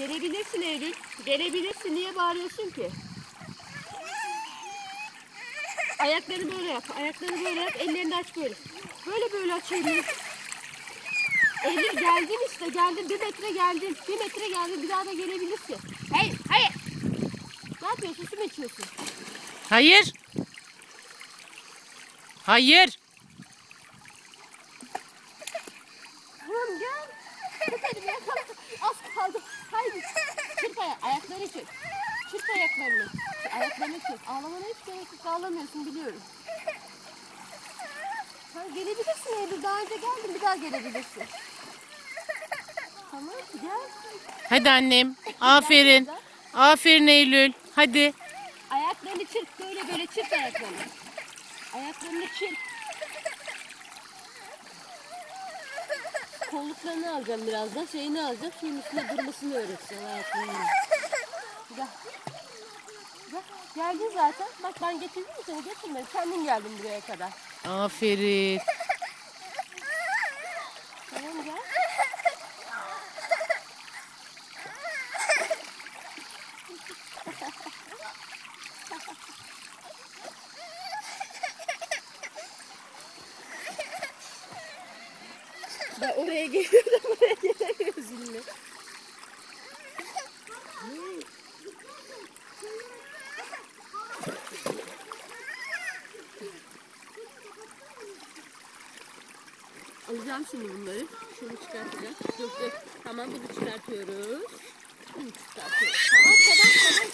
Gelebilirsin Eylül. Gelebilirsin. Niye bağırıyorsun ki? Ayaklarını böyle yap. Ayaklarını böyle yap. Ellerini aç böyle. Böyle böyle aç elini. Eylül geldin işte geldin. Bir metre geldin. Bir metre geldin. Bir daha da gelebilirsin. Hayır hayır. Ne yapıyorsun? Su mu içiyorsun? Hayır. Hayır. Tamam gel. Tut elimi yakala. Az kaldı. Haydi. Çırp ayak. Ayaklarını çırp. Çırp ayaklarını. Ayaklarını çırp. Ağlamana hiç gerek yok. Ağlamıyorsun biliyorum. Sen gelebilirsin Eylül. Daha önce geldin. Bir daha gelebilirsin. Tamam gel. Hadi annem. Aferin. Aferin Eylül. Hadi. Ayaklarını çırp. Böyle böyle çırp ayaklarını. Ayaklarını çırp. Kolluklarını alacağım birazdan. Şeyini alacağım. Şeyin üstünde durmasını öğreteceğim ayaklarını. Gel. Gel. Geldin zaten. Bak ben getirdim mi seni? Getirmedim. Kendin geldin buraya kadar. Aferin. Tamam gel. Ben oraya geliyorum, oraya gelemiyoruz yine. Alacağım şimdi bunları. Şunu çıkartacağım. Dur dur. Tamam bunu çıkartıyoruz. Bunu çıkartıyoruz. Tamam tamam tamam.